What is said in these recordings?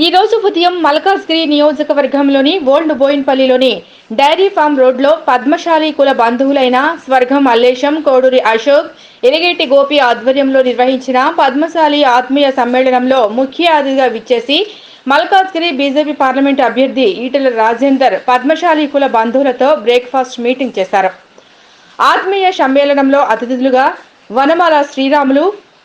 ఈ రోజు ఉదయం మల్కాజ్గిరి నియోజకవర్గంలోని ఓల్డ్ బోయిన్పల్లిలోని డైరీ ఫామ్ రోడ్లో పద్మశాలి కుల బంధువులైన స్వర్గం మల్లేశం కోడూరి అశోక్ ఎరిగేటి గోపి ఆధ్వర్యంలో నిర్వహించిన పద్మశాలి ఆత్మీయ సమ్మేళనంలో ముఖ్య అతిథిగా విచ్చేసి మల్కాజ్గిరి బీజేపీ పార్లమెంటు అభ్యర్థి ఈటెల రాజేందర్ పద్మశాలి కుల బంధువులతో బ్రేక్ఫాస్ట్ మీటింగ్ చేశారు. ఆత్మీయ సమ్మేళనంలో అతిథులుగా వనమాల శ్రీరాములు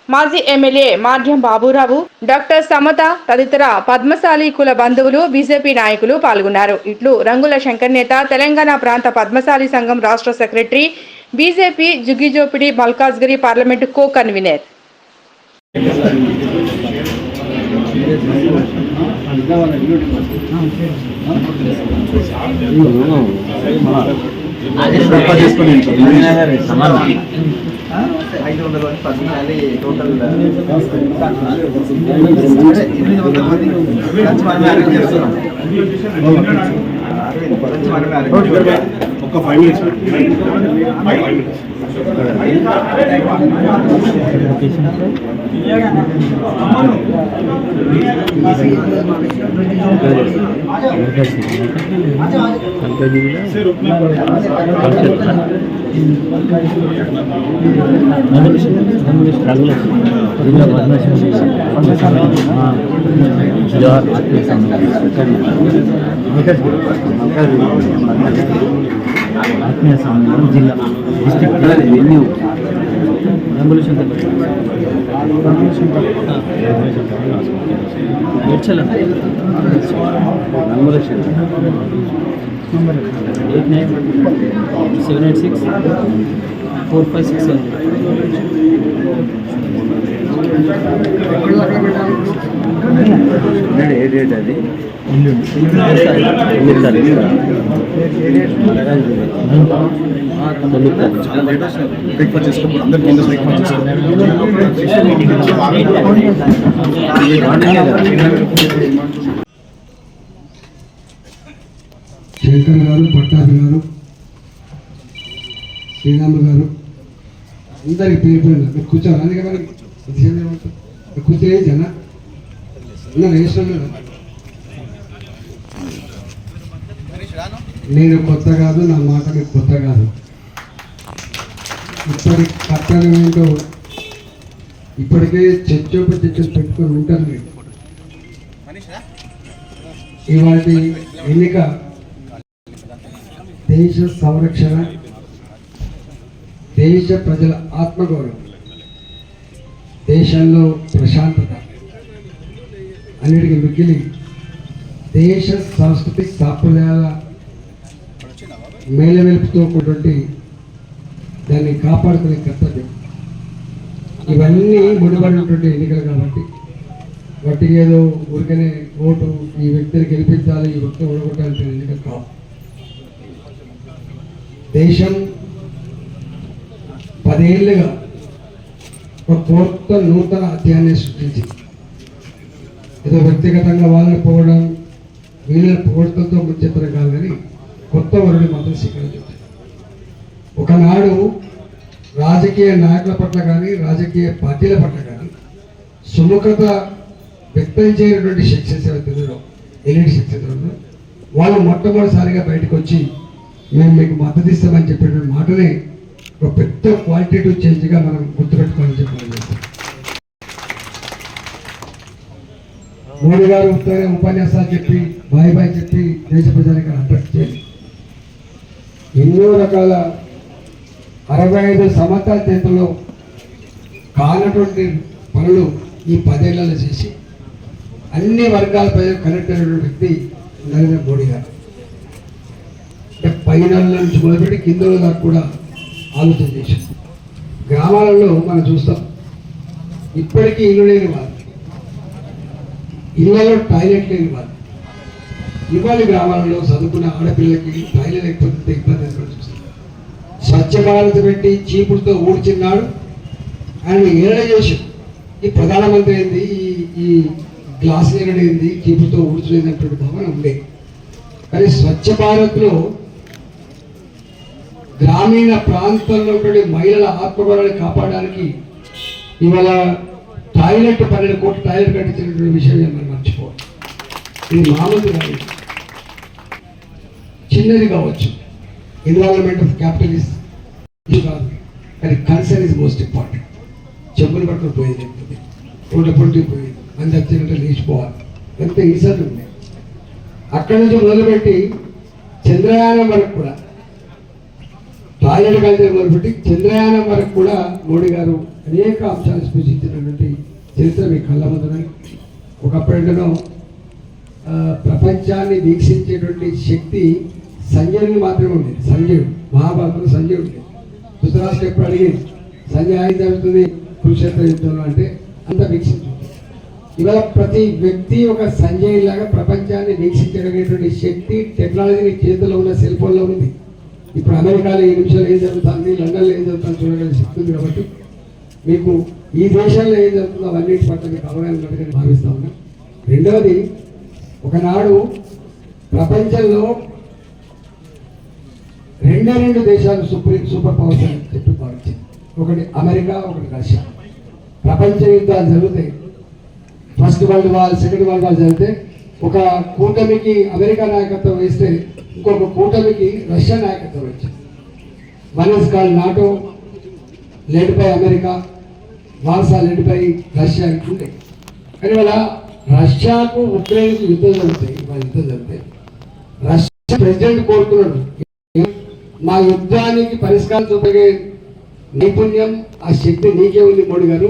మాజీ ఎమ్మెల్యే మాధ్యం బాబురావు డాక్టర్ సమత తదితర పద్మశాలి కుల బంధువులు బీజేపీ నాయకులు పాల్గొన్నారు. ఇట్లు రంగుల శంకర్ నేత తెలంగాణ ప్రాంత పద్మశాలి సంఘం రాష్ట్ర సెక్రటరీ బీజేపీ జుగ్గిజోపిడి మల్కాజ్గిరి పార్లమెంటు కో కన్వీనర్ ఐదు వందల మంది పద్నాలుగు టోటల్ ఎనిమిది వందల మంది లంచ్ మనమే అరేంజ్ చేస్తున్నాం లంచ్ మనమే అరేంజ్ చేస్తున్నాం ఒక five minutes five five minutes ఆత్మీయ సమ్మేళనం జిల్లా district venue. Revolution eight nine seven eight six four five six seven ఏ డేట్ అది? తొమ్మిది తారీఖు తొమ్మిది తారీఖు బ్రేక్ఫాస్ట్ చేసుకో ముందు బ్రేక్ఫాస్ట్ చేసుకో శంకర్ గారు పట్టాభి గారు శ్రీరాములు గారు అందరికి పేరు పేరు మీరు అందుకే మనకి ఏమంటారు? మీరు కూర్చోే జన నేను కొత్త కాదు నా మాట మీకు కొత్త కాదు. ఇప్పటి కర్తవ్యం ఏంటో ఇప్పటికే చర్చోప చర్చలు పెట్టుకొని ఉంటారు మీరు ఇవాళ ఎన్నిక. దేశ సంరక్షణ దేశ ప్రజల ఆత్మగౌరవం. దేశంలో ప్రశాంతత అన్నిటికీ మిగిలి దేశ సాంస్కృతిక సాంప్రదాయాల మేలవెలుపుతో కూడినటువంటి దాన్ని కాపాడుకునే కర్తవ్యం. ఇవన్నీ ముడిపడినటువంటి ఎన్నికలు కాబట్టి వాటికి ఏదో ఊరికనే ఓటు ఈ వ్యక్తిని గెలిపించాలి ఈ వ్యక్తిని ఓడగొట్టాలంటే ఎన్నికలు కావు. దేశం పదేళ్ళుగా ఒక కొత్త నూతన అధ్యాయాన్ని సృష్టించింది ఏదో వ్యక్తిగతంగా వాళ్ళని పోవడం వీళ్ళని పోవడంతో ముంచెత్తడం కాదు కానీ కొత్త వరుడి మాత్రం స్వీకరించారు. ఒకనాడు రాజకీయ నాయకుల పట్ల కానీ రాజకీయ పార్టీల పట్ల కానీ సుముఖత వ్యక్తం చేయనటువంటి శక్సెస్ ఎవరైతుందో ఎలిట్ వాళ్ళు మొట్టమొదటిసారిగా బయటకు వచ్చి మేము మీకు మద్దతు ఇస్తామని చెప్పినటువంటి మాటనే ఒక పెద్ద క్వాలిటేటివ్ చేంజ్గా మనం గుర్తుపెట్టుకోవాలని చెప్పాలి మోడీ గారు ఉపన్యాసాలు చెప్పి బాయ్ బాయ్ చెప్పి దేశ ప్రజలకు అడ్రస్ చేసి ఎన్నో రకాల అరవై ఐదు సంవత్సరాల చేతుల్లో కానటువంటి పనులు ఈ పదేళ్ళలో చేసి అన్ని వర్గాల ప్రజలు కనెక్ట్ అయినటువంటి వ్యక్తి నరేంద్ర మోడీ గారు. అంటే పైన నుంచి మొదలుపెట్టి కింద దాకా కూడా ఆలోచన చేశాం గ్రామాలలో మనం చూస్తాం ఇప్పటికీ ఇల్లు లేని వారు ఇళ్ళలో టాయిలెట్ లేని వారు. ఇవాళ గ్రామాలలో చదువుకున్న ఆడపిల్లలకి టాయిలెట్ లేకపోతే ఇబ్బంది చూస్తాం. స్వచ్ఛ భారత్ పెట్టి చీపులతో ఊడ్చిన్నాడు. ఆయన ఏడ చేసి ఈ ప్రధానమంత్రి ఏంది ఈ ఈ గ్లాస్ ఏంది చీపుడుతో ఊడ్చలేనటువంటి భావన ఉంది కానీ స్వచ్ఛ భారత్లో గ్రామీణ ప్రాంతాల్లో ఉన్నటువంటి మహిళల ఆత్మగౌరవాన్ని కాపాడడానికి ఇవాళ టాయిలెట్ పన్నెండు కోట్ల టాయిలెట్ కట్టించినటువంటి విషయం మనం మర్చిపోవాలి ఇది మామూలు కాదు. చిన్నది కావచ్చు. ఇన్వాల్వ్మెంట్ ఆఫ్ క్యాపిటల్ ఇస్ కాదు కానీ కన్సర్న్ ఇస్ మోస్ట్ ఇంపార్టెంట్ చెప్పులు పట్టుకుని పోయేది ఉంటుంది రోడ్ల పొట్టి పోయేది. మంది వచ్చినట్టు లేచిపోవాలి. ఎంత ఇన్సర్ట్ ఉన్నాయి అక్కడి నుంచి మొదలుపెట్టి చంద్రయానం వరకు కూడా టాయిలెట్ కల్చర్ మొదలుపెట్టి చంద్రయానం వరకు కూడా మోడీ గారు అనేక అంశాలు సూచించినటువంటి చరిత్ర మీ కళ్ళ ముందున్నాయి ఒకప్పుడేంటనో ప్రపంచాన్ని వీక్షించేటువంటి శక్తి సంజయుని మాత్రమే ఉండేది. సంజయుడు మహాభారతంలో సంజయుడు ఉండేది. ధృతరాష్ట్రం ఎప్పుడు అడిగింది సంజయ్ ఆయన జరుగుతుంది కురుక్షేత్ర యుద్ధంలో అంటే అంత వీక్షించు ఇవాళ ప్రతి వ్యక్తి ఒక సంజయ్ లాగా ప్రపంచాన్ని వీక్షించగలిగేటువంటి శక్తి టెక్నాలజీ చేతిలో ఉన్న సెల్ ఫోన్లో ఉంది. ఇప్పుడు అమెరికాలో ఈ నిమిషాలు ఏం జరుగుతుంది? లండన్లో ఏం జరుగుతుందో చూడగలిగే శక్తి ఉంది కాబట్టి మీకు ఈ దేశాల్లో ఏం జరుగుతుందో అవన్నిటి పట్ల మీకు అవగాహన ఉన్నట్టుగా భావిస్తా ఉన్నా. రెండవది ఒకనాడు ప్రపంచంలో రెండే రెండు దేశాలు సుప్రీం సూపర్ పవర్స్ అని చెప్పి భావించింది ఒకటి అమెరికా ఒకటి రష్యా. ప్రపంచ యుద్ధాలు జరుగుతాయి. First world war second world war జరిగితే ఒక కూటమికి అమెరికా నాయకత్వం వేస్తే ఇంకొక కూటమికి రష్యా నాయకత్వం వచ్చింది. One is call NATO led by America Warsaw led by Russia ఇట్లుంటాయి కానీ వాళ్ళ రష్యాకు ఉక్రెయిన్కు యుద్ధం జరుగుతాయి వాళ్ళ యుద్ధం జరుగుతాయి రష్యా ప్రెసిడెంట్ కోరుకున్నాడు మా యుద్ధానికి పరిష్కారం చూపగే నైపుణ్యం ఆ శక్తి నీకే ఉంది మోడీ గారు.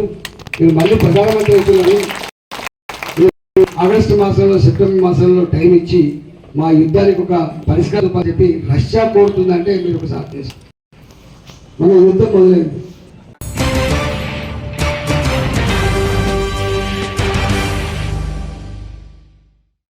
మీరు మళ్ళీ ప్రధానమంత్రి అవుతున్నారు. ఆగస్టు మాసంలో సెప్టెంబర్ మాసంలో టైం ఇచ్చి మా యుద్ధానికి ఒక పరిష్కారం చెప్పి రష్యా కోరుతుందంటే మీరు ఒకసారి చేసుకోండి మన యుద్ధం మొదలైంది.